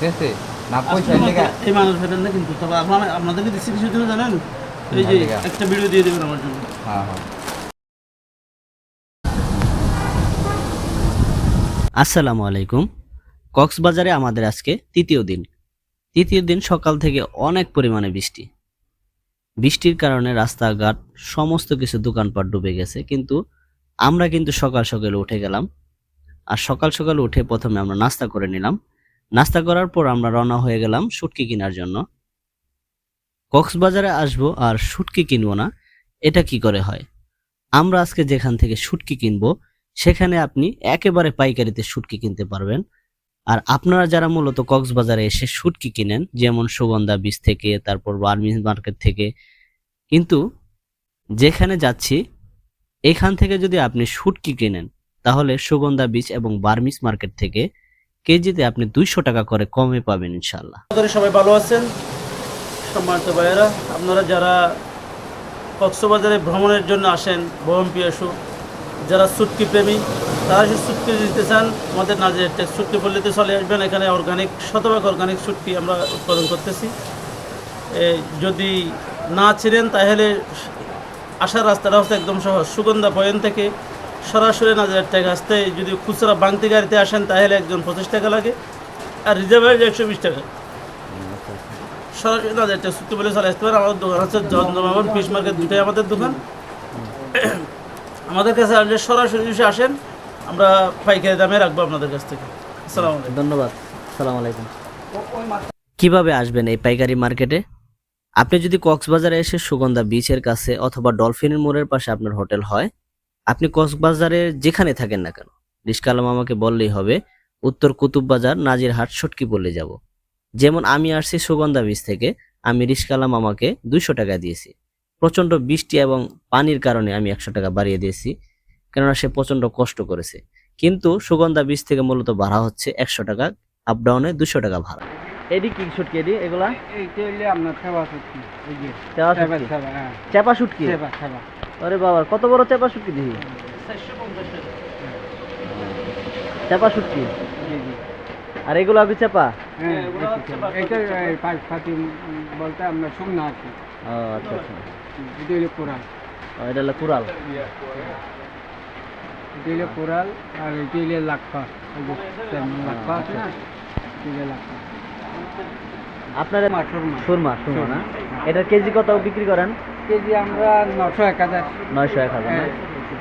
ঠিক না পয়সা লেগে এই মানুষ ফেরেন না কিন্তু তবে আপনার আপনাদেরকে দিচ্ছি কিছু জন্য জানেন? এই যে একটা ভিডিও দিয়ে দেবেন আমার জন্য। হ্যাঁ হ্যাঁ। আসসালামু আলাইকুম। কক্সবাজারে আমাদের আজকে তৃতীয় দিন। তৃতীয় দিন সকাল থেকে অনেক পরিমাণে বৃষ্টি। বৃষ্টির কারণে রাস্তাঘাট সমস্ত কিছু দোকানপাট ডুবে গেছে কিন্তু আমরা কিন্তু সকাল সকালে উঠে গেলাম। আর সকাল সকাল উঠে প্রথমে আমরা নাস্তা করে নিলাম। নাস্তা করার পর আমরা রওনা হয়ে গেলাম শুটকি কেনার জন্য। কক্সবাজারে আসব আর শুটকি কিনবো না, এটা কি করে হয়? আমরা আজকে যেখান থেকে শুটকি কিনবো, সেখানে আপনি একেবারে পাইকারিতে শুটকি কিনতে পারবেন। আর আপনারা যারা মূলত কক্সবাজারে এসে শুটকি কিনেন, যেমন সুগন্ধা বীজ থেকে, তারপর বার্মিস মার্কেট থেকে, কিন্তু যেখানে যাচ্ছি, এখান থেকে যদি আপনি শুটকি কিনেন, তাহলে সুগন্ধা বীজ এবং বার্মিস মার্কেট থেকে কেজিতে আপনি দুইশো টাকা করে কমে পাবেন ইনশাল্লাহ সবাই ভালো আছেন? সম্মানিত ভাইয়েরা, আপনারা যারা কক্সবাজারে ভ্রমণের জন্য আসেন ভ্রমণ পিয়াসু যারা সুটকি প্রেমী তারা যদি সুটকি দিতে চান, আমাদের নাজের টেক সুটকি পল্লীতে চলে আসবেন। এখানে অর্গানিক শতভাগ অর্গানিক সুটকি আমরা উৎপাদন করতেছি। যদি না ছিলেন, তাহলে আসার রাস্তাটা হচ্ছে একদম সহজ। সুগন্ধা পয়েন্ট থেকে সরাসরি নাজের টেক আসতে যদি খুচরা বাংতি গাড়িতে আসেন তাহলে একজন পঁচিশ টাকা লাগে। আর রিজার্ভের একশো বিশ টাকা। সরাসরি নাজের টেক সুটকি বলে চলে আসতে পারেন আমাদের দোকান হচ্ছে চন্দ্রমাবন ফিশ মার্কেট দুটাই আমাদের দোকান। আমাদের কাছে আসলে সরাসরি এসে আসেন আমরা পাইকারি দামে রাখব আপনাদের কাছ থেকে। আসসালামু আলাইকুম। ধন্যবাদ। সালাম আলাইকুম। কীভাবে আসবেন এই পাইকারি মার্কেটে? আপনি যদি কক্সবাজারে এসে সুগন্ধা বিচের কাছে অথবা ডলফিনের মোড়ের পাশে আপনার হোটেল হয় আপনি কক্সবাজারে যেখানে থাকেন না কেন রিস্কালাম আমাকে বললেই হবে উত্তর কুতুব বাজার নাজিরহাট সটকি বলে যাব। যেমন আমি আসছি সুগন্ধা বীজ থেকে আমি রিস্কালাম আমাকে দুইশো টাকা দিয়েছি। প্রচণ্ড বৃষ্টি এবং পানির কারণে আমি একশো টাকা বাড়িয়ে দিয়েছি কেননা সে প্রচণ্ড কষ্ট করেছে। কিন্তু সুগন্ধা বীজ থেকে মূলত ভাড়া হচ্ছে একশো টাকা আপ ডাউনে দুশো টাকা ভাড়া। এডি কি শুটকি এডি এগুলা? এইটা হইলে আপনার সেবা সত্যি এই যে। চেপা সেবা শুটকি সেবা চেপা শুটকি সেবা সেবা আরে বাবা কত বড় চেপা শুটকি দিহি চেপা শুটকি জি জি আর এগুলো আগে চেপা। হ্যাঁ বলতে আপনার শুকনা ও আচ্ছা আচ্ছা। এটা কোরাল। এটা হলো এটা কোরাল আর এটা আছে না এটা আপনার সুরমা সুরমা না। এটার কেজি কত বিক্রি করেন? কেজি আমরা নশো এক হাজার। নয়শো এক হাজার হ্যাঁ।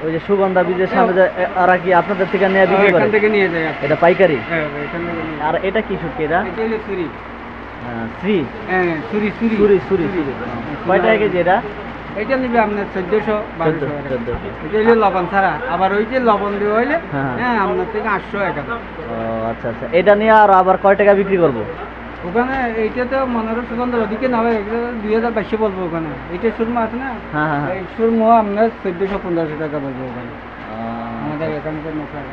ওই যে সুগন্ধা বীজের সামনে যে ওরা কি আপনাদের থেকে নেওয়া বিক্রি করে? থেকে নিয়ে যায় এটা পাইকারি? হ্যাঁ নিয়ে আর এটা কি শুটকি এটা? হ্যাঁ চুরি চুরি সুরি সুরি সুরি কয় টাকা কেজি এটা? এটা নিবে আপনার চোদ্দশো বারোশো এটা হইলে লবণ ছাড়া। আবার ওই যে লবণ দিয়ে হইলে হ্যাঁ। হ্যাঁ আপনার থেকে আটশো এক হাজার। ও আচ্ছা আচ্ছা। এটা নিয়ে আর আবার কয় টাকা বিক্রি করব? ওখানে এইটা তো মনোরম সুগন্ধ ওদিকে না হয় দুই হাজার বাইশে বলব ওখানে। এইটা সুরমা আছে না? হ্যাঁ হ্যাঁ হ্যাঁ। এই সুরমা আপনার চোদ্দশো পনেরোশো টাকা বলব ওখানে। আমাদের এখানে তো নশো টাকা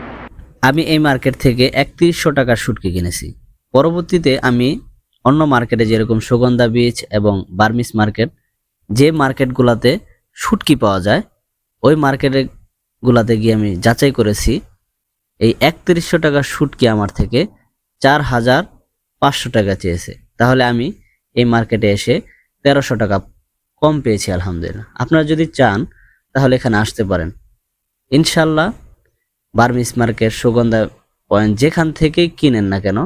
আমি এই মার্কেট থেকে একত্রিশশো টাকার শুটকি কিনেছি। পরবর্তীতে আমি অন্য মার্কেটে যেরকম সুগন্ধা বীজ এবং বার্মিস মার্কেট যে মার্কেটগুলোতে শুটকি পাওয়া যায় ওই মার্কেটে গুলাতে গিয়ে আমি যাচাই করেছি। এই একত্রিশশো টাকার শুটকি আমার থেকে চার হাজার পাঁচশো টাকা চেয়েছে। তাহলে আমি এই মার্কেটে এসে তেরোশো টাকা কম পেয়েছি, আলহামদুলিল্লাহ। আপনারা যদি চান, তাহলে এখানে আসতে পারেন। ইনশাল্লাহ বার্মিস মার্কেট, সুগন্ধা পয়েন্ট, যেখান থেকে কিনেন না কেন,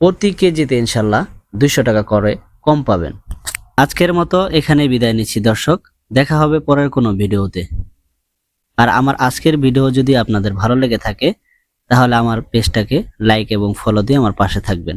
প্রতি কেজিতে ইনশাল্লাহ দুইশো টাকা করে কম পাবেন। আজকের মতো এখানে বিদায় নিচ্ছি, দর্শক। দেখা হবে পরের কোনো ভিডিওতে। আর আমার আজকের ভিডিও যদি আপনাদের ভালো লেগে থাকে, তাহলে আমার পেজটাকে লাইক এবং ফলো দিয়ে আমার পাশে থাকবেন।